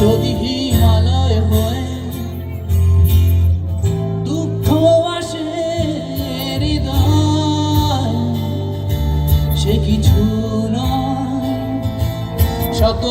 যদি হিমালয় হয় দুঃখ আসে হৃদয়। সে কিছু নয় শত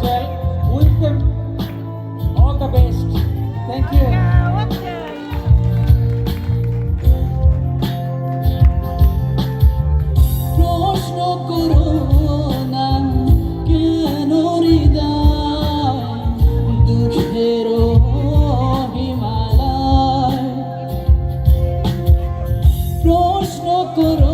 Ajay. Wish them all the best. Thank you. প্রশ্ন করো না কেন হৃদয় দুঃখের হিমালয় প্রশ্ন করো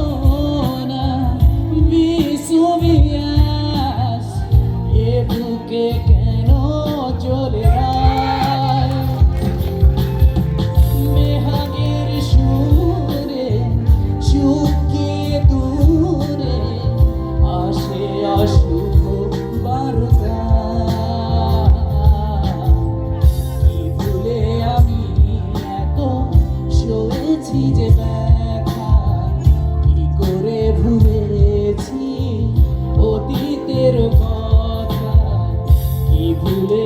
You.